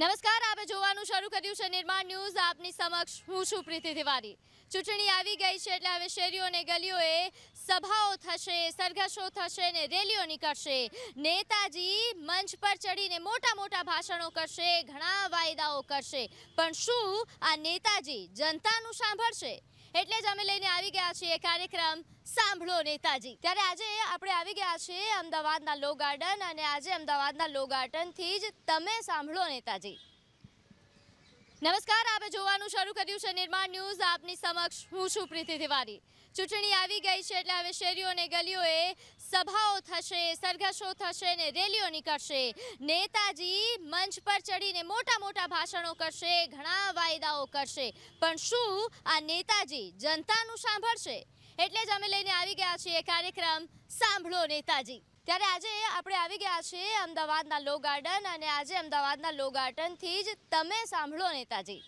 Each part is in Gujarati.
નમસ્કાર આપે જોવાનું શરૂ કર્યું છે નિર્માણ ન્યૂઝ. આપની સમક્ષ હું છું પ્રીતિ તિવારી. ચૂંટણી આવી ગઈ છે એટલે હવે શેરીઓ અને ગલીઓએ સભાઓ થશે, સરઘસો થશે ને રેલીઓ નીકળશે. નેતાજી મંચ પર ચડીને મોટા મોટા ભાષણો કરશે, ઘણા વાયદાઓ કરશે. પણ શું આ નેતાજી જનતાનું સાંભળશે? એટલે જ અમે લઈને આવી ગયા છીએ કાર્યક્રમ સાંભળો નેતાજી. ત્યારે આજે આપણે આવી ગયા છીએ અમદાવાદના લો ગાર્ડન અને આજે અમદાવાદના લો ગાર્ડનથી જ તમે સાંભળો નેતાજી. નમસ્કાર, આપે જોવાનું શરૂ કર્યું છે નિર્માણ ન્યૂઝ આપની સમક્ષ. હું છું પ્રીતિ તિવારી. ચૂંટણી આવી ગઈ છે એટલે હવે શેરીઓ અને ગલીઓએ સભાઓ થશે, સરઘસો થશે ને રેલીઓ નીકળશે. નેતાજી મંચ પર ચડીને મોટા મોટા ભાષણો કરશે, ઘણા વાયદાઓ કરશે. પણ શું આ નેતાજી જનતાનું સાંભળશે? એટલે જ અમે લઈને આવી ગયા છીએ કાર્યક્રમ. સાંભળો નેતાજી. ત્યારે આજે આપણે આવી ગયા છીએ અમદાવાદના લો ગાર્ડન અને આજે અમદાવાદના લો ગાર્ડનથી જ તમે સાંભળો નેતાજી.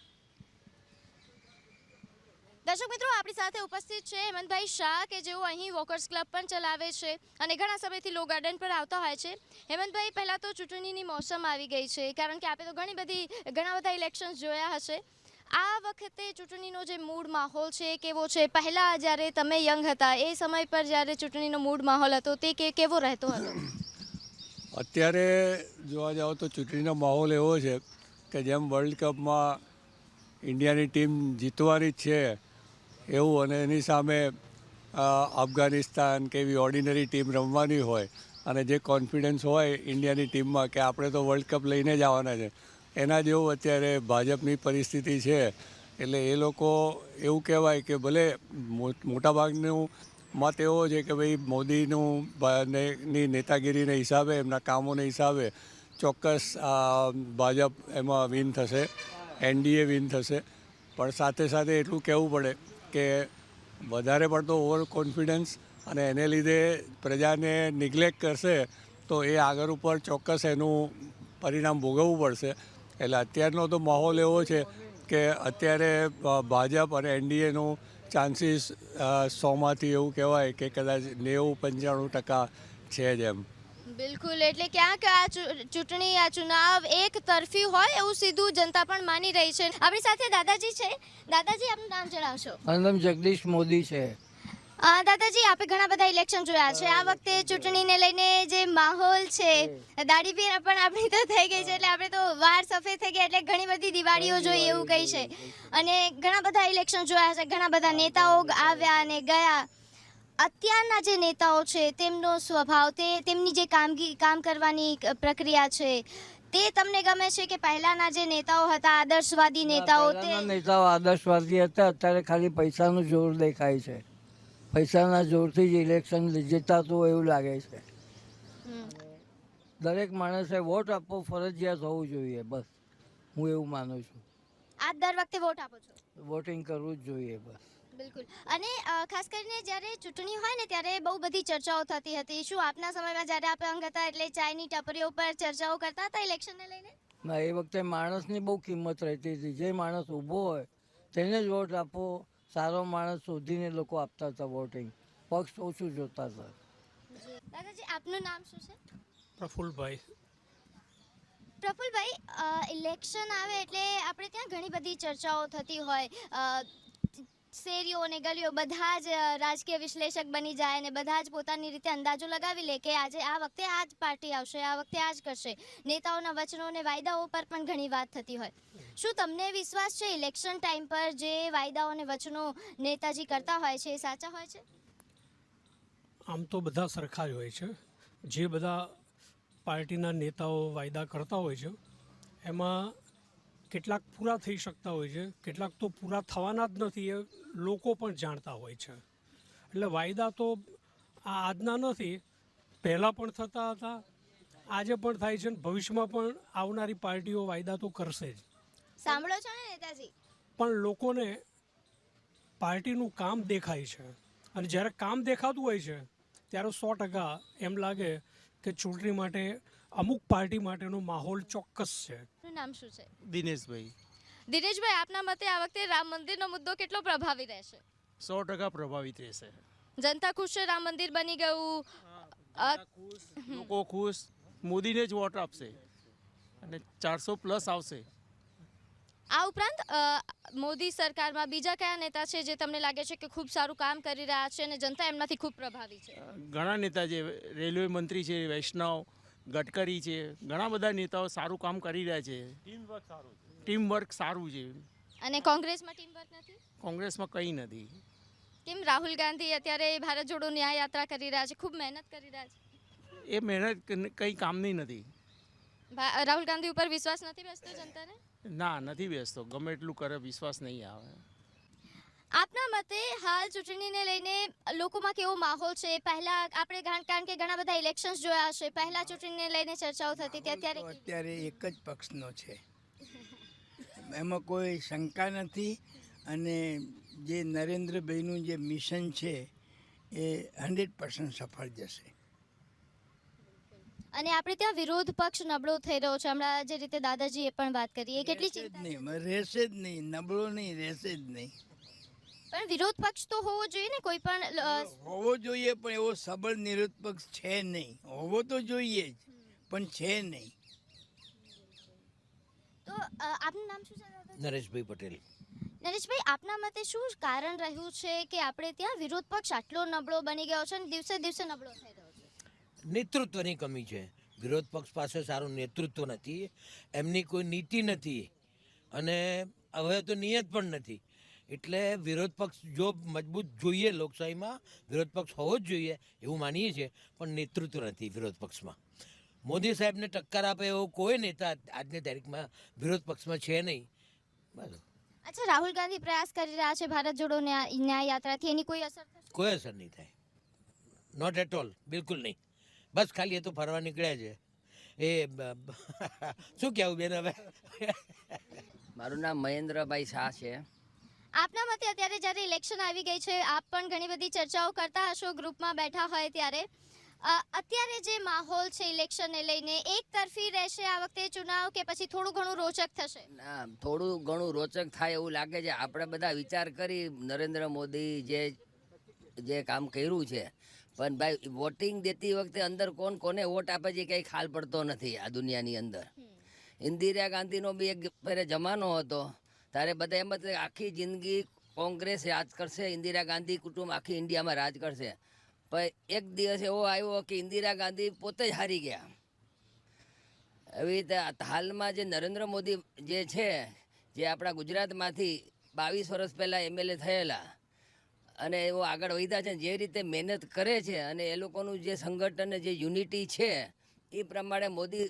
દર્શક મિત્રો, આપણી સાથે ઉપસ્થિત છે હેમંતભાઈ શાહ, કે જેઓ અહીં વોકર્સ ક્લબ પણ ચલાવે છે અને ઘણા સમયથી લો ગાર્ડન પર આવતા હોય છે. હેમંતભાઈ, પહેલાં તો ચૂંટણીની મોસમ આવી ગઈ છે, કારણ કે આપણે તો ઘણી બધી, ઘણા બધા ઇલેક્શન્સ જોયા હશે. આ વખતે ચૂંટણીનો જે મૂડ માહોલ છે કેવો છે? પહેલાં જ્યારે તમે યંગ હતા, એ સમય પર જ્યારે ચૂંટણીનો મૂડ માહોલ હતો, તે કે, કેવો રહેતો હતો? અત્યારે જોવા જાઓ તો ચૂંટણીનો માહોલ એવો છે કે જેમ વર્લ્ડ કપમાં ઇન્ડિયાની ટીમ જીતવાની જ છે એવું અને એની સામે અફઘાનિસ્તાન કે એવી ઓર્ડિનરી ટીમ રમવાની હોય અને જે કોન્ફિડન્સ હોય ઇન્ડિયાની ટીમમાં કે આપણે તો વર્લ્ડ કપ લઈને જ આવવાના છે. એના જેવું અત્યારે ભાજપની પરિસ્થિતિ છે. એટલે એ લોકો એવું કહેવાય કે ભલે મોટાભાગનું મત એવો છે કે ભાઈ મોદીનું ની નેતાગીરીને હિસાબે, એમના કામોના હિસાબે ચોક્કસ ભાજપ એમાં વિન થશે, એનડીએ વિન થશે. પણ સાથે સાથે એટલું કહેવું પડે કે વધારે પડતો ઓવર કોન્ફિડન્સ અને એને લીધે પ્રજાને નિગ્લેક્ટ કરશે, તો એ આગળ ઉપર ચોક્કસ એનું પરિણામ ભોગવવું પડશે. એટલે અત્યારનો તો માહોલ એવો છે કે અત્યારે ભાજપ અને એનડીએનું ચાન્સીસ સોમાંથી એવું કહેવાય કે કદાચ નેવું પંચાણું ટકા છે જ એમ. બિલકુલ એટલે ક્યાંક આ ચૂંટણી આ ચુનાવ એક તરફી હોય એવું સીધું જનતા પણ માની રહી છે. આપણી સાથે દાદાજી છે. દાદાજી આપનું નામ જણાવશો? અનમ જગદીશ મોદી છે. દાદાજી આપણે ઘણા બધા ઇલેક્શન જોયા છે. આ વખતે ચૂંટણીને લઈને જે માહોલ છે દાઢી પીર પણ આપણી તો થઈ ગઈ છે એટલે આપણે તો વાર સફેદ થઈ ગયા એટલે ઘણી બધી દિવાળીઓ જોઈ એવું કહી છે. અને ઘણા બધા ઇલેક્શન જોયા છે. ઘણા બધા નેતાઓ આવ્યા અને ગયા. અત્યારના જે નેતાઓ છે તેમનો સ્વભાવ તે તેમની જે કામગીરી કામ કરવાની પ્રક્રિયા છે તે તમને ગમે છે કે પહેલાના જે નેતાઓ હતા આદર્શવાદી નેતાઓ તે નેતાઓ આદર્શવાદી હતા અત્યારે ખાલી પૈસાનું જોર દેખાય છે. પૈસાના જોરથી જ ઇલેક્શન જીતાતું એવું લાગે છે. દરેક માણસે વોટ આપવો ફરજિયાત હોવું જોઈએ બસ. હું એવું માનું છું. આપ દર વખતે વોટ આપો છો? વોટિંગ કરવું જ જોઈએ બસ. બિલકુલ. અને ખાસ કરીને જ્યારે ચૂંટણી હોય ને ત્યારે બહુ બધી ચર્ચાઓ થતી હતી. શું આપના સમયમાં જ્યારે આપ અંગ હતા એટલે ચાયની ટપરીઓ પર ચર્ચાઓ કરતા હતા ઇલેક્શનને લઈને? ના એ વખતે માણસની બહુ કિંમત રહેતી હતી. જે માણસ ઊભો હોય તેને જ વોટ આપવો સારો માણસ શોધીને લોકો આપતા હતા વોટિંગ. પક્ષ ઓછું જોતા હતા. દાદાજી આપનું નામ શું છે? પ્રફુલભાઈ. પ્રફુલભાઈ ઇલેક્શન આવે એટલે આપણે ત્યાં ઘણી બધી ચર્ચાઓ થતી હોય. શેરીઓ અને ગલીઓ બધા જ રાજકીય વિશ્લેષક બની જાય અને બધા જ પોતાની રીતે અંદાજો લગાવી લે કે આજે, આ વખતે આ જ પાર્ટી આવશે, આ વખતે આ જ કરશે. નેતાઓના વચનો અને વાયદાઓ પર પણ ઘણી વાત થતી હોય. શું તમને વિશ્વાસ છે ઇલેક્શન ટાઈમ પર જે વાયદાઓ અને વચનો નેતાજી કરતા હોય છે એ સાચા હોય છે? આમ તો બધા સરખા જ હોય છે. જે બધા પાર્ટીના નેતાઓ વાયદા કરતા હોય છે, એમાં કેટલાક પૂરા થઈ શકતા હોય છે કેટલાક તો પૂરા થવાના જ નથી એ લોકો પણ જાણતા હોય છે. એટલે વાયદા તો આ આજના નથી પહેલાં પણ થતા હતા આજે પણ થાય છે ભવિષ્યમાં પણ આવનારી પાર્ટીઓ વાયદા તો કરશે જ. સાંભળો છો ને નેતાજી? પણ લોકોને પાર્ટીનું કામ દેખાય છે. અને જ્યારે કામ દેખાતું હોય છે ત્યારે સો ટકા એમ લાગે કે ચૂંટણી માટે અમુક પાર્ટી માટેનો માહોલ ચોક્કસ છે. આપનું નામ શું છે? દિનેશભાઈ. દિનેશભાઈ આપના મતે આ વખતે રામ મંદિરનો મુદ્દો કેટલો પ્રભાવી રહેશે? સો ટકા પ્રભાવિત રહેશે. જનતા ખુશ છે રામ મંદિર બની ગયું? લોકો ખુશ. મોદીને જ વોટ આપશે. અને ચારસો પ્લસ આવશે. આ ઉપરાંત મોદી સરકારમાં બીજા કયા નેતા છે જે તમને લાગે છે કે ખૂબ સારું કામ કરી રહ્યા છે અને જનતા એમનાથી ખૂબ પ્રભાવી છે? ઘણા નેતા જે રેલવે મંત્રી છે વૈષ્ણવ ગડકરી છે. ઘણા બધા નેતાઓ સારું કામ કરી રહ્યા છે. ટીમ વર્ક સારું છે. અને કોંગ્રેસમાં ટીમ વર્ક નથી? કોંગ્રેસમાં કંઈ નથી. કેમ રાહુલ ગાંધી અત્યારે ભારત જોડો ન્યાય યાત્રા કરી રહ્યા છે? ખૂબ મહેનત કરી રહ્યા છે. એ મહેનત કંઈ કામની નથી. રાહુલ ગાંધી ઉપર વિશ્વાસ નથી બેસતો જનતાને? ના નથી બેસતો. ગમે એટલું કરે વિશ્વાસ નહીં આવે. આપના મતે હાલ ચૂંટણીને લઈને લોકોમાં કેવો માહોલ છે? પહેલા આપણે કારણ કે ઘણા બધા ઇલેક્શન્સ જોયા હશે. પહેલા ચૂંટણીને લઈને ચર્ચાઓ થતી હતી અત્યારે અત્યારે એક જ પક્ષનો છે. એમાં કોઈ શંકા નથી અને જે નરેન્દ્રભાઈનું જે મિશન છે એ હંડ્રેડ પર્સન્ટ સફળ જશે. અને આપણે ત્યાં વિરોધ પક્ષ નબળો થઈ રહ્યો છે. હમણાં જે રીતે દાદાજીએ પણ વાત કરી. એ કેટલી ચિંતા રહેશે જ નહીં. નબળો નહીં રહેશે જ નહીં. પણ વિરોધ પક્ષ તો હોવો જોઈએ ને કોઈ પણ હોવો જોઈએ પણ એવો સબળ નિરોધ પક્ષ છે નહીં. હોવો તો જોઈએ જ પણ છે નહીં. તો આપનું નામ શું છે નરેશભાઈ પટેલ. નરેશભાઈ આપના મતે શું કારણ રહ્યું છે કે આપણે ત્યાં વિરોધ પક્ષ આટલો નબળો બની ગયો છે અને દિવસે દિવસે નબળો થઈ રહ્યો છે? નેતૃત્વની કમી છે. વિરોધ પક્ષ પાસે સારું નેતૃત્વ નથી એમની કોઈ નીતિ નથી. અને હવે તો નિયત પણ નથી. એટલે વિરોધ પક્ષ જો મજબૂત જોઈએ લોકશાહીમાં વિરોધ પક્ષ હોવો જ જોઈએ એવું માનીએ છીએ પણ નેતૃત્વ નથી વિરોધ પક્ષમાં. મોદી સાહેબને ટક્કર આપે એવો કોઈ નેતા આજની તારીખમાં વિરોધ પક્ષમાં છે નહીં. બસ. અચ્છા રાહુલ ગાંધી પ્રયાસ કરી રહ્યા છે ભારત જોડો ન્યાય ન્યાય યાત્રાથી એની કોઈ અસર કોઈ અસર નહીં થાય. નોટ એટ ઓલ બિલકુલ નહીં. બસ ખાલી એ તો ફરવા નીકળ્યા છે. એ શું કહેવું બેન હવે? મારું નામ મહેન્દ્રભાઈ શાહ છે. આપના મતે અત્યારે જ્યારે ઇલેક્શન આવી ગઈ છે આપ પણ ઘણી બધી ચર્ચાઓ કરતા હશો ગ્રુપમાં બેઠા હોય ત્યારે. અત્યારે જે માહોલ છે ઇલેક્શનને લઈને એક તરફી રહેશે આ વખતે ચુનાવ કે પછી થોડું ઘણું રોચક થશે? ના થોડું ઘણું રોચક થાય એવું લાગે છે. આપણે બધા વિચાર કરી નરેન્દ્ર મોદી જે જે કામ કર્યું છે. પણ ભાઈ વોટિંગ દેતી વખતે અંદર કોણ કોને વોટ આપે છે કંઈ ખ્યાલ પડતો નથી આ દુનિયાની અંદર. ઇન્દિરા ગાંધીનો બી એક જમાનો હતો. ત્યારે બધા એમ જ આખી જિંદગી કોંગ્રેસ રાજ કરશે, ઇન્દિરા ગાંધી કુટુંબ આખી ઇન્ડિયામાં રાજ કરશે. પણ એક દિવસ એવો આવ્યો કે ઇન્દિરા ગાંધી પોતે જ હારી ગયા. એવી રીતે હાલમાં જે નરેન્દ્ર મોદી જે છે, જે આપણા ગુજરાતમાંથી બાવીસ વર્ષ પહેલાં એમએલએ થયેલા, અને એવો આગળ વધ્યા છે, જે રીતે મહેનત કરે છે, અને એ લોકોનું જે સંગઠન જે યુનિટી છે, એ પ્રમાણે મોદી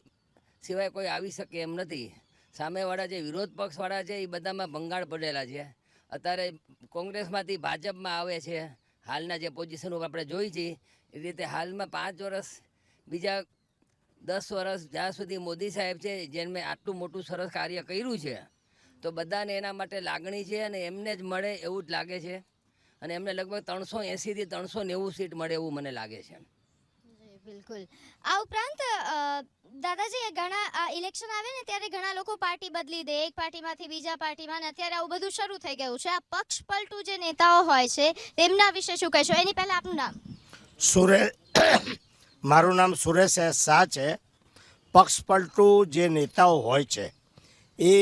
સિવાય કોઈ આવી શકે એમ નથી. સામેવાળા જે વિરોધ પક્ષવાળા છે, એ બધામાં ભંગાણ પડેલા છે. અત્યારે કોંગ્રેસમાંથી ભાજપમાં આવે છે. હાલના જે પોઝિશન ઉપર આપણે જોઈ છીએ, એ રીતે હાલમાં પાંચ વર્ષ બીજા દસ વર્ષ જ્યાં સુધી મોદી સાહેબ છે, જેમને આટલું મોટું સરસ કાર્ય કર્યું છે, તો બધાને એના માટે લાગણી છે અને એમને જ મળે એવું જ લાગે છે. અને એમને લગભગ ત્રણસો એંસીથી ત્રણસો નેવું સીટ મળે એવું મને લાગે છે. બિલકુલ. આ ઉપરાંત દાદાજી ઘણા ઇલેક્શન આવે ને ત્યારે ઘણા લોકો પાર્ટી બદલી દે. એક પાર્ટીમાંથી બીજા પાર્ટીમાં અત્યારે આવું બધું શરૂ થઈ ગયું છે. આ પક્ષ પલટુ જે નેતાઓ હોય છે, તેમના વિશે શું કહેશો? એની પહેલાં આપનું નામ. સુરેશ મારું નામ સુરેશ શાહ છે. પક્ષપલટુ જે નેતાઓ હોય છે, એ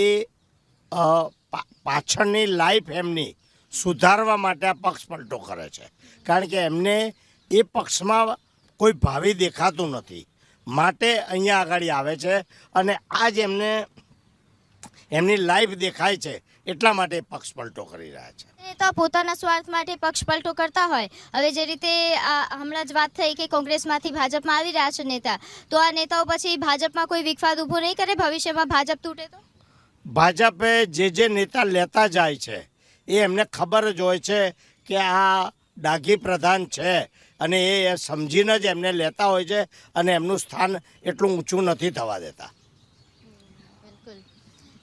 પાછળની લાઈફ એમની સુધારવા માટે આ પક્ષપલટો કરે છે. કારણ કે એમને એ પક્ષમાં કોઈ ભાવિ દેખાતું નથી. માટે અહીંયા આગળ આવે છે અને આજ એમને એમની લાઈફ દેખાય છે એટલા માટે પક્ષ પક્ષપલટો કરી રહ્યા છે. નેતા પોતાના સ્વાર્થ માટે પક્ષ પલટો કરતા હોય. હવે જે રીતે આ હમણાં જ વાત થઈ કે કોંગ્રેસમાંથી ભાજપમાં આવી રહ્યા છે નેતા તો આ નેતાઓ પછી ભાજપમાં કોઈ વિખવાદ ઊભો નહીં કરે? ભવિષ્યમાં ભાજપ તૂટે તો? ભાજપે જે જે નેતા લેતા જાય છે એ એમને ખબર જ હોય છે કે આ ડાઘી પ્રધાન છે. અને એ સમજીને જ એમને લેતા હોય છે અને એમનું સ્થાન એટલું ઊંચું નથી થવા દેતા. બિલકુલ.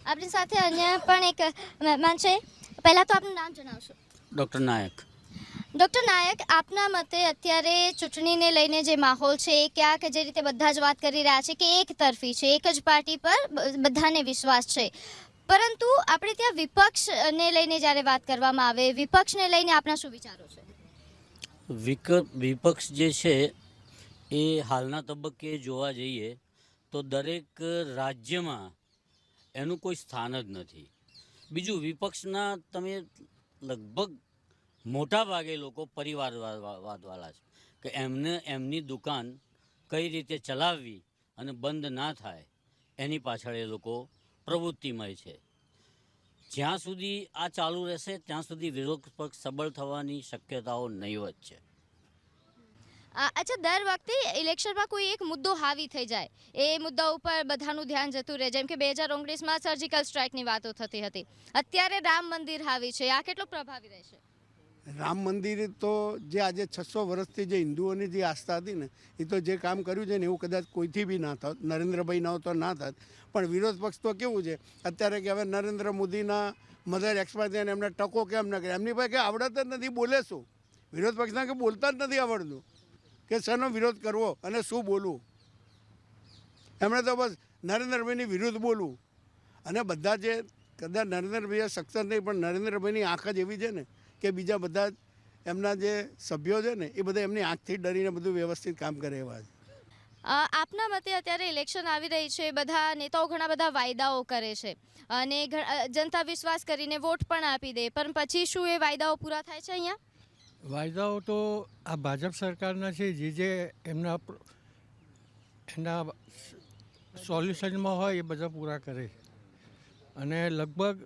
આપણી સાથે અન્ય પણ એક મહેમાન છે. પહેલાં તો આપનું નામ જણાવશો. ડૉક્ટર નાયક. ડૉક્ટર નાયક આપના મતે અત્યારે ચૂંટણીને લઈને જે માહોલ છે એ ક્યાંક જે રીતે બધા જ વાત કરી રહ્યા છે કે એક તરફી છે એક જ પાર્ટી પર બ- બધાને વિશ્વાસ છે. પરંતુ આપણે ત્યાં વિપક્ષને લઈને જ્યારે વાત કરવામાં આવે વિપક્ષને લઈને આપના શું વિચારો છે? વિક, વિપક્ષ જે છે, એ હાલના તબક્કે જોવા જઈએ તો દરેક રાજ્યમાં એનું કોઈ સ્થાન જ નથી. બીજું, વિપક્ષના તમે લગભગ મોટા ભાગે લોકો પરિવારવાદવાળા છે કે એમને, એમની દુકાન કઈ રીતે ચલાવવી અને બંધ ના થાય એની પાછળ એ લોકો પ્રવૃત્તિમય છે. જ્યાં સુધી આ ચાલુ રહેશે, ત્યાં સુધી વિરોધ પક્ષ સબળ થવાની શક્યતાઓ નહીવત છે. અચ્છા, દર વખતે ઇલેક્શનમાં કોઈ એક મુદ્દો હાવી થઈ જાય. એ મુદ્દા ઉપર બધાનું ધ્યાન જતું રહે. જેમ કે બે હજાર ઓગણીસમાં સર્જિકલ સ્ટ્રાઇકની વાતો થતી હતી. અત્યારે રામ મંદિર હાવી છે. આ કેટલો પ્રભાવી રહેશે? રામ મંદિર તો જે આજે છસો વર્ષથી જે હિન્દુઓની જે આસ્થા હતી ને, એ તો જે કામ કર્યું છે ને, એવું કદાચ કોઈથી બી ના થાત. નરેન્દ્રભાઈ ન તો ના થાત. પણ વિરોધ પક્ષ તો કેવું છે? અત્યારે કે હવે નરેન્દ્ર મોદીના મધર એક્સપાયર થયા એમને ટકો કેમ ન કરે એમની પાસે કે આવડત જ નથી, બોલે શું? વિરોધ પક્ષના કે બોલતા જ નથી આવડતું? કે શેનો વિરોધ કરવો અને શું બોલવું? એમણે તો બસ નરેન્દ્રભાઈની વિરુદ્ધ બોલવું. અને બધા જે, કદાચ નરેન્દ્રભાઈએ સક્સેસ નહીં, પણ નરેન્દ્રભાઈની આંખ જ એવી છે ને કે બીજા બધા એમના જે સભ્યો છે ને એ બધા એમની આંખથી ડરીને બધું વ્યવસ્થિત કામ કરે એવા છે. આપના મતે અત્યારે ઇલેક્શન આવી રહી છે બધા નેતાઓ ઘણા બધા વાયદાઓ કરે છે. અને જનતા વિશ્વાસ કરીને વોટ પણ આપી દે. પણ પછી શું એ વાયદાઓ પૂરા થાય છે અહીંયા? વાયદાઓ તો આ ભાજપ સરકારના છે જે જે એમના પ્ર- એના સોલ્યુશનમાં હોય એ બધા પૂરા કરે. અને લગભગ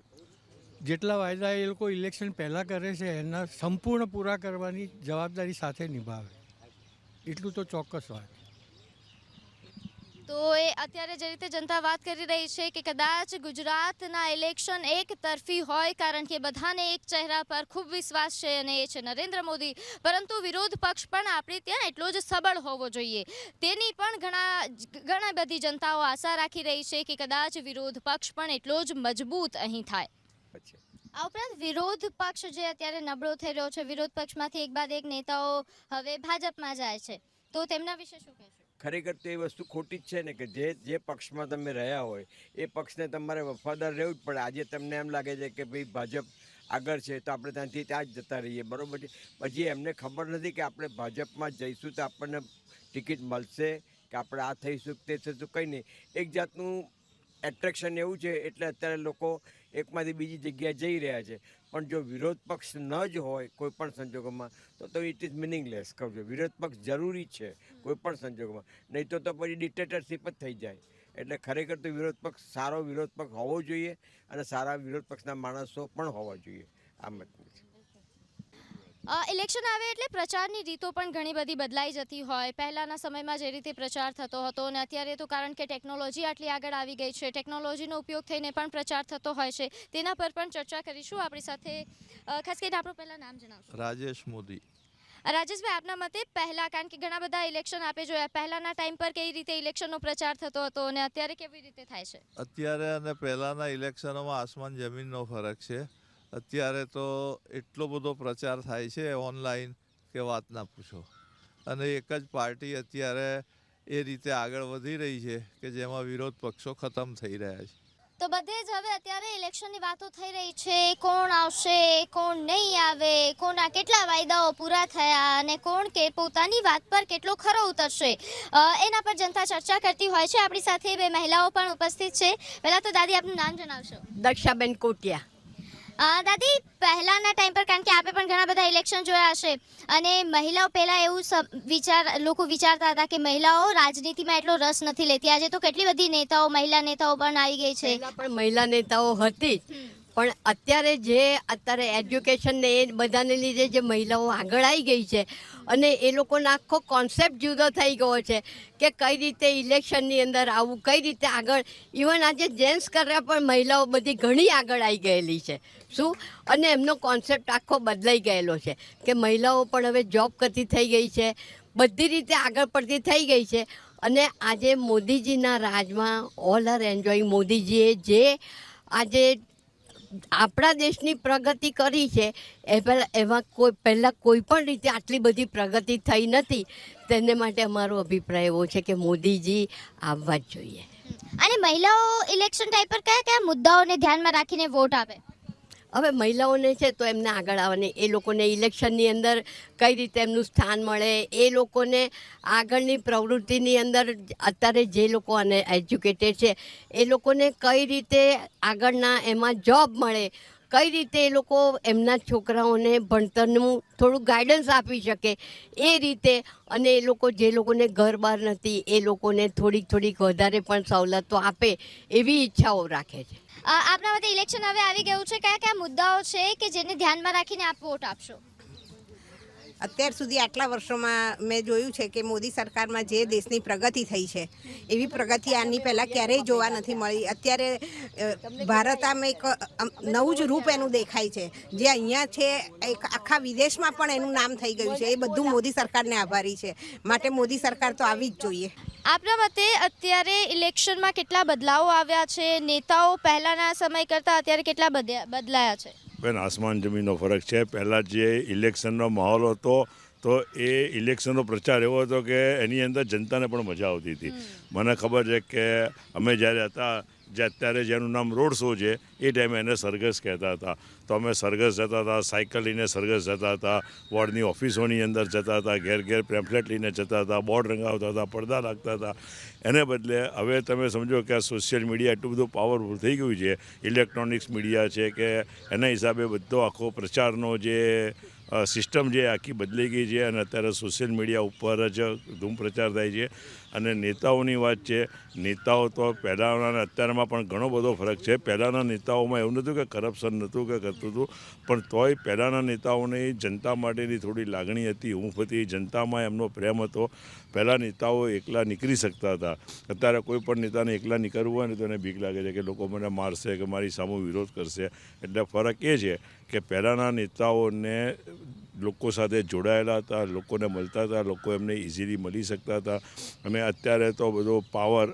જેટલા વાયદા એ લોકો ઇલેક્શન પહેલાં કરે છે, એના સંપૂર્ણ પૂરા કરવાની જવાબદારી સાથે નિભાવે. એટલું તો ચોક્કસ વાત. તો એ અત્યારે જે રીતે જનતા વાત કરી રહી છે કે કદાચ ગુજરાતના ઇલેક્શન એક તરફી હોય, કારણ કે બધાને એક ચહેરા પર ખૂબ વિશ્વાસ છે અને એ છે નરેન્દ્ર મોદી. પરંતુ વિરોધ પક્ષ પણ આપણે ત્યાં એટલો જ સબળ હોવો જોઈએ. તેની પણ ઘણા ઘણા બધી જનતાઓ આશા રાખી રહી છે કે કદાચ વિરોધ પક્ષ પણ એટલો જ મજબૂત અહીં થાય. આ ઉપરાંત વિરોધ પક્ષ જે અત્યારે નબળો થઈ રહ્યો છે વિરોધ પક્ષમાંથી એક બાદ એક નેતાઓ હવે ભાજપમાં જાય છે. તો તેમના વિશે શું કહેશો? ખરેખર તો એ વસ્તુ ખોટી જ છે ને કે જે જે પક્ષમાં તમે રહ્યા હોય એ પક્ષને તમારે વફાદાર રહેવું જ પડે. આજે તમને એમ લાગે છે કે ભાઈ ભાજપ આગળ છે તો આપણે ત્યાંથી ત્યાં જ જતા રહીએ. બરાબર છે? પછી એમને ખબર નથી કે આપણે ભાજપમાં જઈશું તો આપણને ટિકિટ મળશે કે આપણે આ થઈશું તે થઈશું કંઈ નહીં. એક જાતનું એટ્રેક્શન એવું છે, એટલે અત્યારે લોકો એકમાંથી બીજી જગ્યાએ જઈ રહ્યા છે. પણ જો વિરોધ પક્ષ ન જ હોય કોઈ પણ સંજોગોમાં, તો તો ઇટ ઇઝ મિનિંગલેસ કહું છું. વિરોધ પક્ષ જરૂરી છે કોઈ પણ સંજોગોમાં. નહીં તો તો પછી ડિક્ટેટરશીપ જ થઈ જાય. એટલે ખરેખર તો વિરોધ પક્ષ, સારો વિરોધ પક્ષ હોવો જોઈએ અને સારા વિરોધ પક્ષના માણસો પણ હોવા જોઈએ. આ મત છે. ઇલેક્શન આવે એટલે પ્રચારની રીતો પણ ઘણી બધી બદલાઈ જતી હોય. પહેલાંના સમયમાં જે રીતે પ્રચાર થતો હતો અને અત્યારે તો કારણ કે ટેકનોલોજી આટલી આગળ આવી ગઈ છે ટેકનોલોજીનો ઉપયોગ થઈને પણ પ્રચાર થતો હોય છે. તેના પર પણ ચર્ચા કરીશું. આપણી સાથે ખાસ કરીને આપણું પહેલાં નામ જણાવશો. રાજેશ મોદી. રાજેશભાઈ આપના મતે પહેલા કારણ કે ઘણા બધા ઇલેક્શન આપે જોયા પહેલાના ટાઈમ પર કઈ રીતે ઇલેક્શનનો પ્રચાર થતો હતો અને અત્યારે કેવી રીતે થાય છે? અત્યારે અને પહેલાંના ઇલેક્શનોમાં આસમાન જમીનનો ફરક છે. અત્યારે તો એટલો બધો પ્રચાર થાય છે ઓનલાઈન કે વાત ના પૂછો. અને એક જ પાર્ટી અત્યારે એ રીતે આગળ વધી રહી છે કે જેમાં વિરોધ પક્ષો ખતમ થઈ રહ્યા છે. તો બધે જ હવે અત્યારે ઇલેક્શનની વાતો થઈ રહી છે. કોણ આવશે કોણ નહીં આવે કોના કેટલા વાયદાઓ પૂરા થયા અને કોણ કે પોતાની વાત પર કેટલો ખરો ઉતરશે એના પર જનતા ચર્ચા કરતી હોય છે. આપણી સાથે બે મહિલાઓ પણ ઉપસ્થિત છે. પહેલાં તો દાદી આપનું નામ જણાવશો? દક્ષાબેન કોટિયા. દાદી પહેલાના ટાઈમ પર કારણ કે આપે પણ ઘણા બધા ઇલેક્શન જોયા હશે. અને મહિલાઓ પહેલાં એવું વિચાર લોકો વિચારતા હતા કે મહિલાઓ રાજનીતિમાં એટલો રસ નથી લેતી. આજે તો કેટલી બધી નેતાઓ મહિલા નેતાઓ પણ આવી ગઈ છે. પણ મહિલા નેતાઓ હતી. પણ અત્યારે જે અત્યારે એજ્યુકેશન ને એ બધાને લીધે જે મહિલાઓ આગળ આવી ગઈ છે અને એ લોકોનો આખો કોન્સેપ્ટ જુદો થઈ ગયો છે કે કઈ રીતે ઇલેક્શનની અંદર આવવું કઈ રીતે આગળ. ઇવન આજે જેન્ટ્સ કર્યા પણ મહિલાઓ બધી ઘણી આગળ આવી ગયેલી છે. શું? અને એમનો કોન્સેપ્ટ આખો બદલાઈ ગયેલો છે કે મહિલાઓ પણ હવે જોબ કરતી થઈ ગઈ છે, બધી રીતે આગળ પડતી થઈ ગઈ છે. અને આજે મોદીજીના રાજમાં ઓલ આર એન્જોય મોદીજીએ જે આજે આપણા દેશની પ્રગતિ કરી છે, એ પહેલાં, એમાં કોઈ, પહેલાં કોઈ પણ રીતે આટલી બધી પ્રગતિ થઈ નથી. તેને માટે અમારો અભિપ્રાય એવો છે કે મોદીજી આવવા જ જોઈએ. અને મહિલાઓ ઇલેક્શન ટાઈપ પર કયા કયા મુદ્દાઓને ધ્યાનમાં રાખીને વોટ આપે? હવે મહિલાઓને છે તો એમને આગળ આવવાની, એ લોકોને ઇલેક્શનની અંદર કઈ રીતે એમનું સ્થાન મળે, એ લોકોને આગળની પ્રવૃત્તિની અંદર અત્યારે જે લોકો અને એજ્યુકેટેડ છે, એ લોકોને કઈ રીતે આગળના એમાં જોબ મળે, કઈ રીતે એ લોકો એમના છોકરાઓને ભણતરનું થોડું ગાઈડન્સ આપી શકે, એ રીતે અને એ લોકો જે લોકોને ઘર બહાર નથી, એ લોકોને થોડીક થોડીક વધારે પણ સવલતો આપે એવી ઈચ્છાઓ રાખે છે. આપના મતે ઇલેક્શન હવે આવી ગયું છે. કયા કયા મુદ્દાઓ છે કે જેને ધ્યાનમાં રાખીને આપ વોટ આપશો? અત્યાર સુધી આટલા વર્ષોમાં મેં જોયું છે કે મોદી સરકારમાં જે દેશની પ્રગતિ થઈ છે, એવી પ્રગતિ આની પહેલાં ક્યારેય જોવા નથી મળી. અત્યારે ભારત આમ એક નવું જ રૂપ એનું દેખાય છે. જે અહીંયા છે, એક આખા વિદેશમાં પણ એનું નામ થઈ ગયું છે. એ બધું મોદી સરકારને આભારી છે. માટે મોદી સરકાર તો આવી જ જોઈએ. આપના મતે અત્યારે ઇલેક્શનમાં કેટલા બદલાવો આવ્યા છે? નેતાઓ પહેલાંના સમય કરતાં અત્યારે કેટલા બદલાયા છે? બેન આસમાન જમીનનો ફરક છે. પહેલાં જે ઇલેક્શનનો માહોલ હતો તો એ ઇલેક્શનનો પ્રચાર એવો હતો કે એની અંદર જનતાને પણ મજા આવતી હતી. મને ખબર છે કે અમે જ્યારે હતા જે અત્યારે જેનું નામ રોડ શો છે, એ ટાઈમે એને સરઘસ કહેતા હતા. તો અમે સરઘસ જતા હતા, સાયકલ લઈને સરઘસ જતા હતા, વોર્ડની ઓફિસોની અંદર જતા હતા ઘેર ઘેર પેમ્ફલેટ લઈને જતા હતા, બોર્ડ રંગાવતા હતા, પડદા રાખતા હતા. એને બદલે હવે તમે સમજો કે આ સોશિયલ મીડિયા એટલું બધું પાવરફુલ થઈ ગયું છે ઇલેક્ટ્રોનિક્સ મીડિયા છે કે એના હિસાબે બધો આખો પ્રચારનો જે સિસ્ટમ જે આખી બદલાઈ ગઈ છે અને અત્યારે સોશિયલ મીડિયા ઉપર જ ધૂમ પ્રચાર થાય છે. અને નેતાઓની વાત છે, નેતાઓ તો પહેલાંના અને અત્યારમાં પણ ઘણો બધો ફરક છે. પહેલાંના નેતાઓમાં એવું નહોતું કે કરપ્શન નહોતું કે કરતું હતું, પણ તોય પહેલાંના નેતાઓની જનતા માટેની થોડી લાગણી હતી ઊંફ હતી, જનતામાં એમનો પ્રેમ હતો. પહેલાં નેતાઓ એકલા નીકળી શકતા હતા. અત્યારે કોઈ પણ નેતાને એકલા નીકળવું હોય ને તો એને બીક લાગે છે કે લોકો મને મારશે, કે મારી સામે વિરોધ કરશે. એટલે ફરક એ છે કે પહેલાંના નેતાઓને લોકો સાથે જોડાયેલા હતા, લોકોને મળતા હતા, લોકો એમને ઇઝીલી મળી શકતા હતા. અને અત્યારે તો બધો પાવર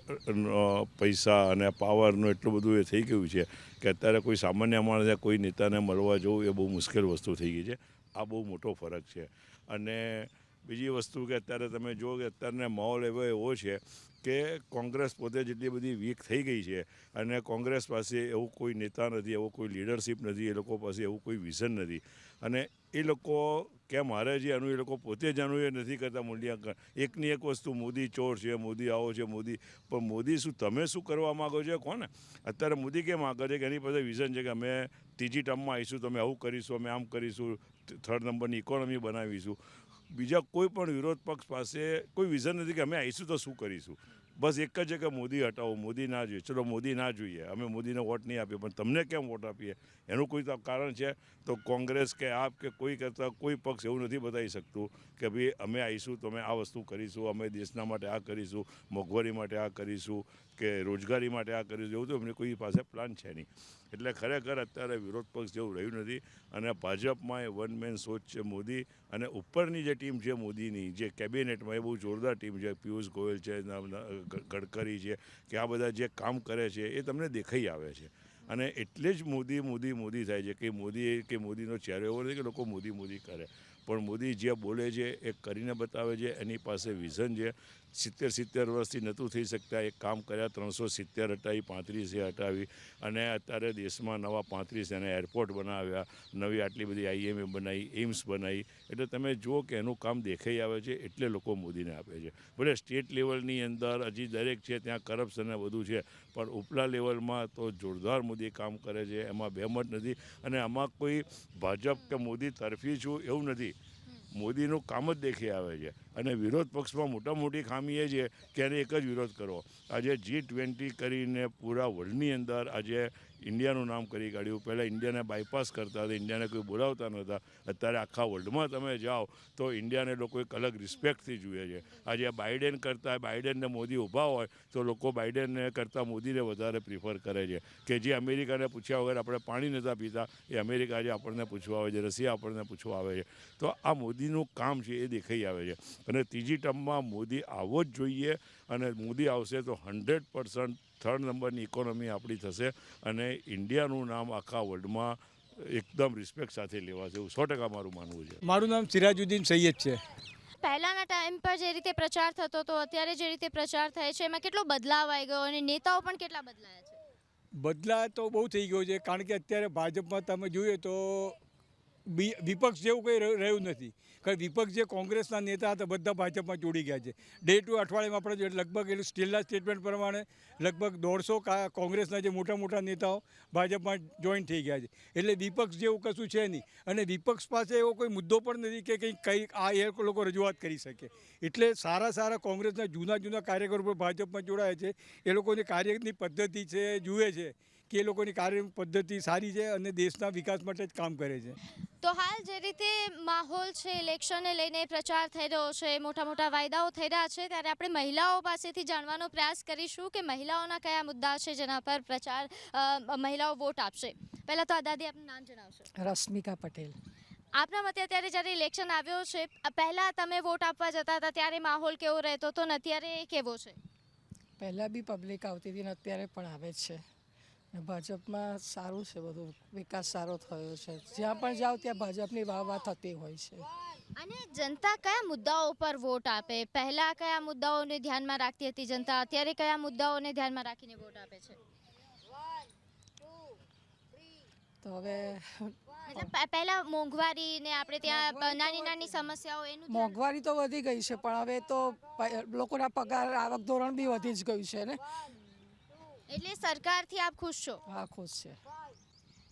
પૈસા અને પાવરનું એટલું બધું એ થઈ ગયું છે કે અત્યારે કોઈ સામાન્ય માણસે કોઈ નેતાને મળવા જવું એ બહુ મુશ્કેલ વસ્તુ થઈ ગઈ છે. આ બહુ મોટો ફરક છે. અને બીજી વસ્તુ કે અત્યારે તમે જુઓ કે અત્યારનો માહોલ એવો એવો છે કે કોંગ્રેસ પોતે જેટલી બધી વીક થઈ ગઈ છે અને કોંગ્રેસ પાસે એવું કોઈ નેતા નથી, એવો કોઈ લીડરશિપ નથી, એ લોકો પાસે એવું કોઈ વિઝન નથી. અને એ લોકો કેમ હારે છે એનું એ લોકો પોતે જ આનું એ નથી કરતા મૂલ્યાંકન. એકની એક વસ્તુ, મોદી ચોર છે, મોદી આવો છે, મોદી. પણ મોદી શું, તમે શું કરવા માગો છો કોને? અત્યારે મોદી કેમ આગળ છે કે એની પાસે વિઝન છે કે અમે ત્રીજી ટર્મમાં આવીશું, તમે આવું કરીશું, અમે આમ કરીશું થર્ડ નંબરની ઇકોનોમી બનાવીશું. બીજા કોઈ પણ વિરોધ પક્ષ પાસે કોઈ વિઝન નથી કે અમે આવીશું તો શું કરીશું. બસ એક જ છે કે મોદી હટાવો, મોદી ના જોઈએ. ચલો, મોદી ના જોઈએ. અમે મોદીને વોટ નહીં આપીએ, પણ તમને કેમ વોટ આપીએ? એનું કોઈ કારણ છે? તો કોંગ્રેસ કે આપ કે કોઈ કરતાં કોઈ પક્ષ એવું નથી બતાવી શકતું કે ભાઈ અમે આવીશું તો અમે આ વસ્તુ કરીશું, અમે દેશના માટે આ કરીશું, મોંઘવારી માટે આ કરીશું. કે રોજગારી માટે આ કર્યું એવું તો એમને કોઈ પાસે પ્લાન છે નહીં. એટલે ખરેખર અત્યારે વિરોધ પક્ષ જેવું રહ્યું નથી અને ભાજપમાં એ વન મેન સોચ છે મોદી અને ઉપરની જે ટીમ છે મોદીની, જે કેબિનેટમાં એ બહુ જોરદાર ટીમ છે, પિયુષ ગોયલ છે ગડકરી છે, કે આ બધા જે કામ કરે છે એ તમને દેખાઈ આવે છે. અને એટલે જ મોદી મોદી મોદી થાય છે કે મોદી કે મોદીનો ચહેરો એવો નથી કે લોકો મોદી મોદી કરે. પણ મોદી જે બોલે છે એ કરીને બતાવે છે, એની પાસે વિઝન છે. સિત્તેર સિત્તેર વર્ષથી નહોતું થઈ શકતા. એક કામ કર્યા ત્રણસો સિત્તેર હટાવી પાંત્રીસે હટાવી અને અત્યારે દેશમાં નવા પાંત્રીસ એને એરપોર્ટ બનાવ્યા નવી આટલી બધી આઈએમએ બનાવી એમ્સ બનાવી. એટલે તમે જુઓ કે એનું કામ દેખાઈ આવે છે એટલે લોકો મોદીને આપે છે. ભલે સ્ટેટ લેવલની અંદર હજી દરેક છે ત્યાં કરપ્શન બધું છે પણ ઉપલા લેવલમાં તો જોરદાર મોદી કામ કરે છે એમાં બેમત નથી અને આમાં કોઈ ભાજપ કે મોદી તરફી છું એવું નથી. મોદીનું કામ જ દેખી આવે છે. અને વિરોધ પક્ષમાં મોટા મોટી ખામી એ છે કે એને એક જ વિરોધ કરવો આજે જી ટ્વેન્ટી કરીને પૂરા વર્લ્ડની અંદર આજે ઇન્ડિયાનું નામ કરી કાઢ્યું. પહેલાં ઇન્ડિયાને બાયપાસ કરતા હતા ઇન્ડિયાને કોઈ બોલાવતા નહોતા. અત્યારે આખા વર્લ્ડમાં તમે જાઓ તો ઇન્ડિયાને લોકો એક અલગ રિસ્પેક્ટથી જુએ છે. આજે બાઇડેન કરતાં બાઇડેનને મોદી ઊભા હોય તો લોકો બાઇડેનને કરતાં મોદીને વધારે પ્રિફર કરે છે. કે જે અમેરિકાને પૂછ્યા વગર આપણે પાણી નહોતા પીતા, એ અમેરિકા આજે આપણને પૂછવા આવે છે, રશિયા આપણને પૂછવા આવે છે. તો આ મોદીનું કામ છે એ દેખાઈ આવે છે. અને ત્રીજી ટર્મમાં મોદી આવવો જ જોઈએ અને મોદી આવશે તો હંડ્રેડ પર્સન્ટ થર્ડ નંબરની ઇકોનોમી આપણી થશે અને ઇન્ડિયાનું નામ આખા વર્લ્ડમાં એકદમ રિસ્પેક્ટ સાથે લેવાશે એવું સો ટકા મારું માનવું છે. મારું નામ સિરાજુદ્દીન સૈયદ છે. પહેલાના ટાઈમ પર જે રીતે પ્રચાર થતો હતો અત્યારે જે રીતે પ્રચાર થાય છે એમાં કેટલો બદલાવ આવી ગયો અને નેતાઓ પણ કેટલા બદલાયા છે? બદલા તો બહુ થઈ ગયો છે કારણ કે અત્યારે ભાજપમાં તમે જોઈએ તો વિપક્ષ જેવું કંઈ રહ્યું- નથી. કારણ વિપક્ષ જે કોંગ્રેસના નેતા હતા, બધા ભાજપમાં જોડી ગયા છે. ડે ટુ અઠવાડિયામાં આપણે લગભગ એટલું સ્ટીલના સ્ટેટમેન્ટ પ્રમાણે લગભગ દોઢસો કોંગ્રેસના જે મોટા મોટા નેતાઓ ભાજપમાં જોઈન થઈ ગયા છે. એટલે વિપક્ષ જેવું કશું છે નહીં. અને વિપક્ષ પાસે એવો કોઈ મુદ્દો પણ નથી કે કંઈક કંઈક આ એ લોકો રજૂઆત કરી શકે. એટલે સારા સારા કોંગ્રેસના જૂના જૂના કાર્યકરો પણ ભાજપમાં જોડાયા છે. એ લોકોની કાર્યની પદ્ધતિ છે, જુએ છે. કે એ લોકોની કાર્ય પદ્ધતિ સારી છે અને દેશના વિકાસ માટે જ કામ કરે છે. તો હાલ જે રીતે માહોલ છે ઇલેક્શનને લઈને પ્રચાર થઈ રહ્યો છે મોટા મોટા વાયદાઓ થઈ રહ્યા છે ત્યારે આપણે મહિલાઓ પાસેથી જાણવાનો પ્રયાસ કરીશું કે મહિલાઓના કયા મુદ્દા છે જેના પર પ્રચાર મહિલાઓ વોટ આપશે. પહેલાં તો આ દાદી આપનું નામ જણાવશો. રશ્મિકા પટેલ. આપના મતે અત્યારે જ્યારે ઇલેક્શન આવ્યો છે પહેલાં તમે વોટ આપવા જતા હતા ત્યારે માહોલ કેવો રહેતો હતો ને અત્યારે એ કેવો છે? પહેલાં બી પબ્લિક આવતી હતી ને અત્યારે પણ આવે છે. ને ભાજપમાં સારું છે બધું. વિકાસ સારો થયો છે. જ્યાં પણ જાઓ ત્યાં ભાજપની વાહ વાહ થતી હોય છે. અને જનતા કયા મુદ્દાઓ પર વોટ આપે? પહેલા કયા મુદ્દાઓને ધ્યાનમાં રાખતી હતી જનતા? અત્યારે કયા મુદ્દાઓને ધ્યાનમાં રાખીને વોટ આપે છે? તો હવે મતલબ પહેલા મોંઘવારી ને આપણે ત્યાં નાની નાની સમસ્યાઓ એનું મોંઘવારી તો વધી ગઈ છે પણ હવે તો લોકોના પગાર આવક ધોરણ બી વધી જ ગયું છે ને. એટલે સરકારથી આપ ખુશ છો? હા ખુશ છે.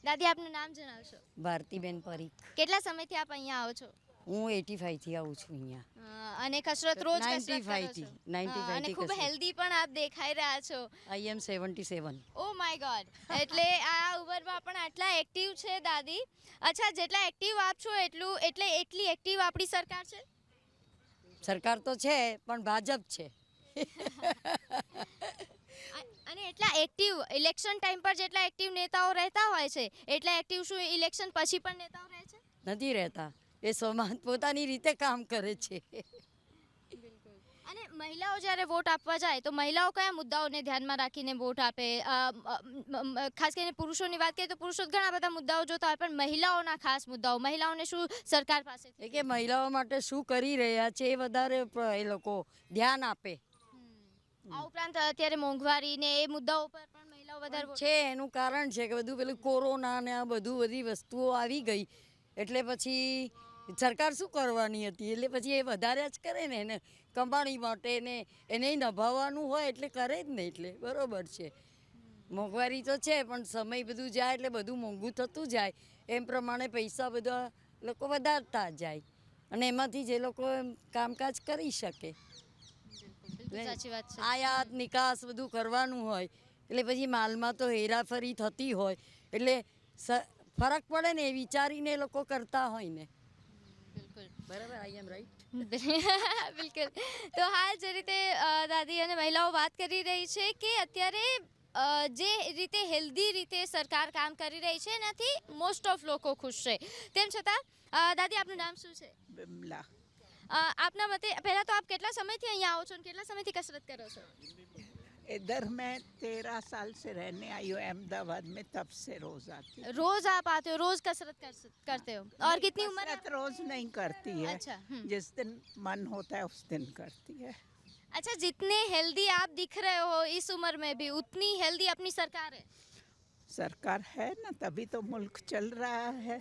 દાદી આપનું નામ જણાવશો? ભારતીબેન પરીખ. કેટલા સમયથી આપ અહીંયા આવો છો? હું એટી ફાઈવથી આવું છું અહીંયા. અને કસરત રોજ કસરત 95 કરો થી, છો 95 હા, અને થી ખૂબ હેલ્ધી પણ આપ દેખાઈ રહ્યા છો. I am seventy seven oh my god એટલે આ ઉંમરમાં પણ આટલા એક્ટિવ છે દાદી. અચ્છા જેટલા એક્ટિવ આપ છો એટલું એટલે એટલી એક્ટિવ આપણી સરકાર છે? સરકાર તો છે પણ ભાજપ છે. અને એટલા એક્ટિવ ઇલેક્શન ટાઈમ પર જેટલા એક્ટિવ નેતાઓ રહેતા હોય છે એટલા એક્ટિવ શું ઇલેક્શન પછી પણ નેતાઓ રહે છે? નથી રહેતા. એ સમાજ પોતાની રીતે કામ કરે છે. અને મહિલાઓ જ્યારે વોટ આપવા જાય તો મહિલાઓ કયા મુદ્દાઓને ધ્યાનમાં રાખીને વોટ આપે? ખાસ કરીને પુરુષોની વાત કરીએ તો પુરુષો ઘણા બધા મુદ્દાઓ જોતા હોય પણ મહિલાઓના ખાસ મુદ્દાઓ મહિલાઓને શું સરકાર પાસે કે મહિલાઓ માટે શું કરી રહ્યા છે એ વધારે એ લોકો ધ્યાન આપે. આ ઉપરાંત અત્યારે મોંઘવારી ને એ મુદ્દાઓ પર પણ મહિલાઓ વધારે છે એનું કારણ છે કે બધું પેલું કોરોના ને આ બધું બધી વસ્તુઓ આવી ગઈ. એટલે પછી સરકાર શું કરવાની હતી? એટલે પછી એ વધારે જ કરે ને એને કમાણી માટે ને એને નભાવવાનું હોય એટલે કરે જ ને એટલે. બરોબર છે. મોંઘવારી તો છે પણ સમય બધું જાય એટલે બધું મોંઘું થતું જાય. એમ પ્રમાણે પૈસા બધા લોકો વધારતા જાય. અને એમાંથી જે લોકો કામકાજ કરી શકે. આયાત નિકાસ બધું કરવાનું હોય એટલે પછી માલમાં તો હેરાફરી થતી હોય એટલે ફરક પડે ને એ વિચારીને એ લોકો કરતા હોય ને. બરાબર? આઈ એમ રાઈટ બિલકુલ. તો હાલ જે રીતે દાદી અને મહિલાઓ વાત કરી રહી છે કે અત્યારે જે રીતે હેલ્ધી રીતે સરકાર કામ કરી રહી છે એનાથી મોસ્ટ ઓફ લોકો ખુશ છે. તેમ છતાં દાદી આપનું નામ શું છે? બિમલા. આપના મતે પહેલાં તો આપ કેટલા સમયથી અહીંયા આવો છો અને કેટલા સમયથી કસરત કરો છો इधर मैं तेरह साल से रहने आई हूँ अहमदाबाद में तब से रोज आती हूँ। रोज आप आते हो रोज कसरत कर, करते हो और कितनी उम्र है कसरत रोज नहीं करती है अच्छा, हम्म। जिस दिन मन होता है उस दिन करती है अच्छा जितने हेल्दी आप दिख रहे हो इस उम्र में भी उतनी हेल्दी अपनी सरकार है सरकार है ना तभी तो मुल्क चल रहा है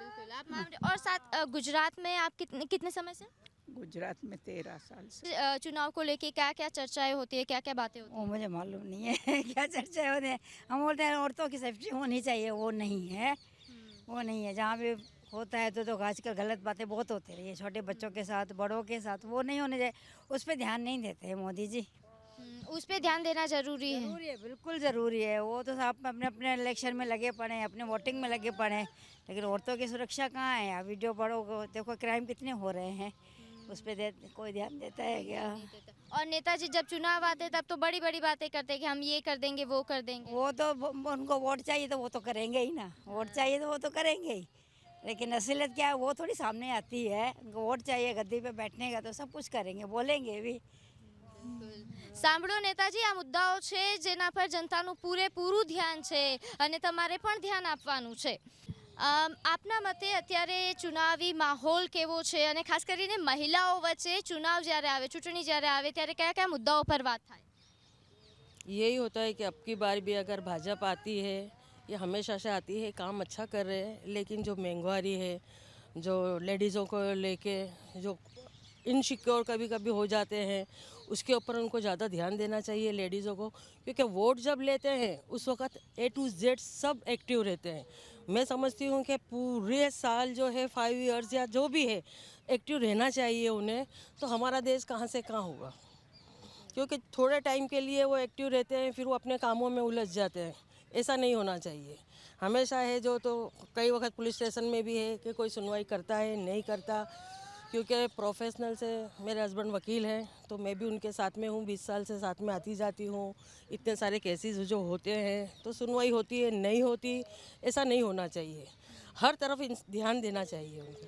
बिल्कुल आप मान रहे- और साथ अ, गुजरात में आप कितने कितने समय से गुजरात में तेरह साल से। चुनाव को लेके क्या क्या चर्चाएँ होती है क्या क्या बातें होती वो मुझे मालूम नहीं है क्या चर्चाएँ होती हैं? हम बोलते हैं औरतों की सेफ्टी होनी चाहिए वो नहीं है। वो नहीं है जहाँ भी होता है तो तो आजकल गलत बातें बहुत होती रही है छोटे बच्चों के साथ बड़ों के साथ वो नहीं होने चाहिए उस पर ध्यान नहीं देते हैं मोदी जी। उस पर ध्यान देना ज़रूरी है। ज़रूरी है बिल्कुल ज़रूरी है वो तो आप अपने अपने इलेक्शन में लगे पड़े हैं अपने वोटिंग में लगे पड़े हैं लेकिन औरतों की सुरक्षा कहाँ है? वीडियो पढ़ो देखो क्राइम कितने हो रहे हैं। उस पर दे, कोई ध्यान देता है क्या और नेताजी जब चुनाव आते तब तो बड़ी बड़ी बातें करते हैं कि हम ये कर देंगे वो कर देंगे वो तो वो- उनको वोट चाहिए तो वो तो करेंगे ही ना वोट चाहिए तो वो तो करेंगे ही लेकिन असलियत क्या है वो थोड़ी सामने आती है उनको वोट चाहिए गद्दी पे बैठने का तो सब कुछ करेंगे बोलेंगे भी સાંભળો નેતાજી આ મુદ્દાઓ છે જેના પર જનતાનું પૂરેપૂરું ધ્યાન છે અને તમારે પણ ધ્યાન આપવાનું છે અમ, આપના મતે અત્યારે ચુનાવી માહોલ કેવો છે અને ખાસ કરીને મહિલાઓ વચ્ચે ચુનાવ જ્યારે આવે ચૂંટણી જ્યારે આવે ત્યારે કયા કયા મુદ્દાઓ પર વાત થાય यही होता है कि अब की बार भी अगर भाजपा आती है ये हमेशा से आती है काम अच्छा कर रहे हैं लेकिन जो महंगाई है जो लेडीज़ों को लेके जो इनसिक्योर कभी कभी हो जाते हैं उसके ऊपर उनको ज़्यादा ध्यान देना चाहिए लेडीज़ों को क्योंकि वोट जब लेते हैं उस वक्त ए टू जेड सब एक्टिव रहते हैं मैं समझती हूँ कि पूरे साल जो है फाइव इयर्स या जो भी है एक्टिव रहना चाहिए उन्हें। तो हमारा देश कहाँ से कहाँ होगा? क्योंकि थोड़े टाइम के लिए वो एक्टिव रहते हैं, फिर वो अपने कामों में उलझ जाते हैं। ऐसा नहीं होना चाहिए। हमेशा है जो तो कई वक्त पुलिस स्टेशन में भी है कि कोई सुनवाई करता है, नहीं करता। क्योंकि प्रोफेशनल से मेरे हस्बैंड वकील हैं तो मैं भी उनके साथ में हूँ बीस साल से साथ में आती जाती हूँ। इतने सारे केसेस जो होते हैं तो सुनवाई होती है नहीं होती ऐसा नहीं होना चाहिए। हर तरफ़ ध्यान देना चाहिए उनको।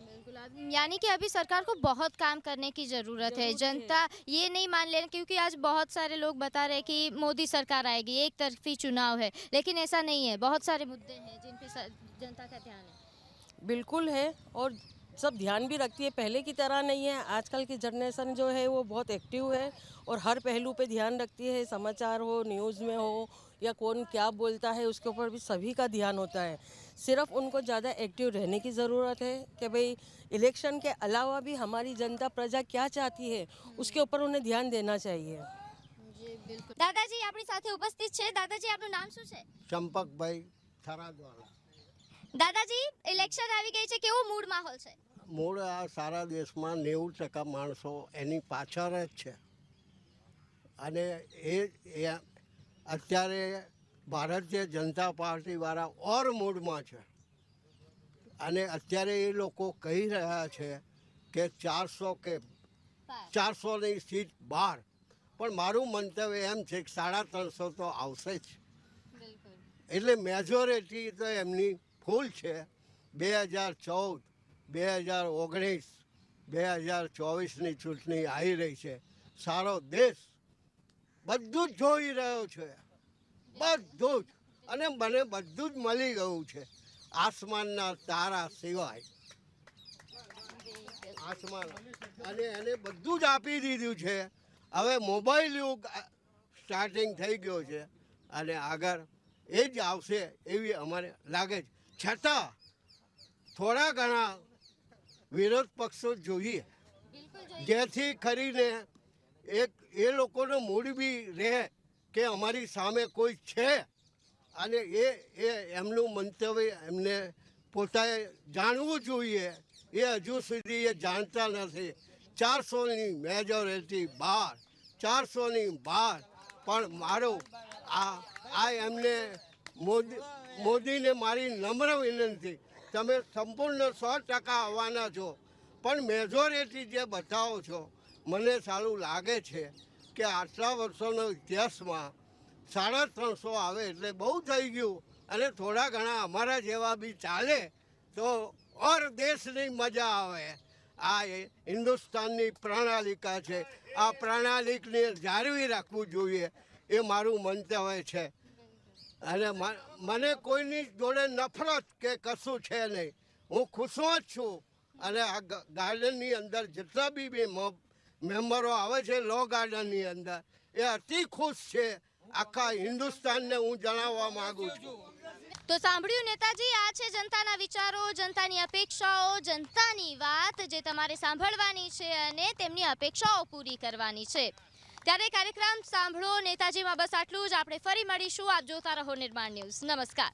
बिल्कुल यानी कि अभी सरकार को बहुत काम करने की ज़रूरत है। जनता ये नहीं मान लेना क्योंकि आज बहुत सारे लोग बता रहे हैं कि मोदी सरकार आएगी एक तरफी चुनाव है लेकिन ऐसा नहीं है। बहुत सारे मुद्दे हैं जिन पे स- जनता का ध्यान है। बिल्कुल है और सब ध्यान भी रखती है पहले की तरह नहीं है आजकल की जनरेशन जो है वो बहुत एक्टिव है और हर पहलू पे ध्यान रखती है समाचार हो न्यूज़ में हो या कौन क्या बोलता है उसके ऊपर भी सभी का ध्यान होता है सिर्फ उनको ज़्यादा एक्टिव रहने की ज़रूरत है कि भाई इलेक्शन के अलावा भी हमारी जनता प्रजा क्या चाहती है उसके ऊपर उन्हें ध्यान देना चाहिए દાદાજી આપણી સાથે ઉપસ્થિત છે દાદાજી આપનું નામ શું છે ચંપકભાઈ થરાદવાળા દાદાજી ઇલેક્શન આવી ગઈ છે કેવો મૂડ માહોલ છે? મૂળ આ સારા દેશમાં નેવું ટકા માણસો એની પાછળ જ છે. અને એ એ અત્યારે ભારતીય જનતા પાર્ટીવાળા ઓર મૂડમાં છે. અને અત્યારે એ લોકો કહી રહ્યા છે કે ચારસો કે ચારસોની સીટ બાર. પણ મારું મંતવ્ય એમ છે કે સાડા ત્રણસો તો આવશે જ. એટલે મેજોરિટી તો એમની ફૂલ છે. બે હજાર ચૌદ, બે હજાર ઓગણીસ, બે હજાર ચોવીસની ચૂંટણી આવી રહી છે. સારો દેશ બધું જ જોઈ રહ્યો છે. બધું જ. અને મને બધું જ મળી ગયું છે. આસમાનના તારા સિવાય. આસમાન. અને એને બધું જ આપી દીધું છે. હવે મોબાઈલ યુગ સ્ટાર્ટિંગ થઈ ગયો છે. અને આગળ એ જ આવશે એવી અમારે લાગે છે. છતાં થોડા ઘણા વિરોધ પક્ષો જોઈએ. જેથી કરીને એક એ લોકોનો મૂડ બી રહે કે અમારી સામે કોઈ છે અને એ એ એમનું મંતવ્ય એમને પોતાએ જાણવું જોઈએ. એ હજુ સુધી એ જાણતા નથી. ચારસોની મેજોરિટી બાર ચારસોની બાર. પણ મારો આ આ એમને મોદી મોદીને મારી નમ્ર વિનંતી. તમે સંપૂર્ણ સો ટકા આવવાના છો. પણ મેજોરિટી જે બતાવો છો, મને સારું લાગે છે કે આટલા વર્ષોનો ઇતિહાસમાં સાડા ત્રણસો આવે એટલે બહુ થઈ ગયું અને થોડા ઘણા અમારા જેવા બી ચાલે તો ઓર દેશની મજા આવે. આ એ હિન્દુસ્તાનની પ્રણાલિકા છે. આ પ્રણાલિકને જાળવી રાખવું જોઈએ એ મારું મંતવ્ય છે. અને મને કોઈની જોડે નફરત કે કશું છે નહીં. હું ખુશો જ છું. અને આ ગાર્ડનની અંદર જેટલા બી મેમ્બરો આવે છે લો ગાર્ડનની અંદર, એ અતિ ખુશ છે. આખા હિન્દુસ્તાનને હું જણાવવા માગું છું. તો સાંભળ્યું નેતાજી, આ છે જનતાના વિચારો, જનતાની અપેક્ષાઓ, જનતાની વાત જે તમારે સાંભળવાની છે અને તેમની અપેક્ષાઓ પૂરી કરવાની છે. ત્યારે કાર્યક્રમ સાંભળો નેતાજીમાં બસ આટલું જ. આપણે ફરી મળીશું. આપ જોતા રહો નિર્માણ ન્યૂઝ. નમસ્કાર.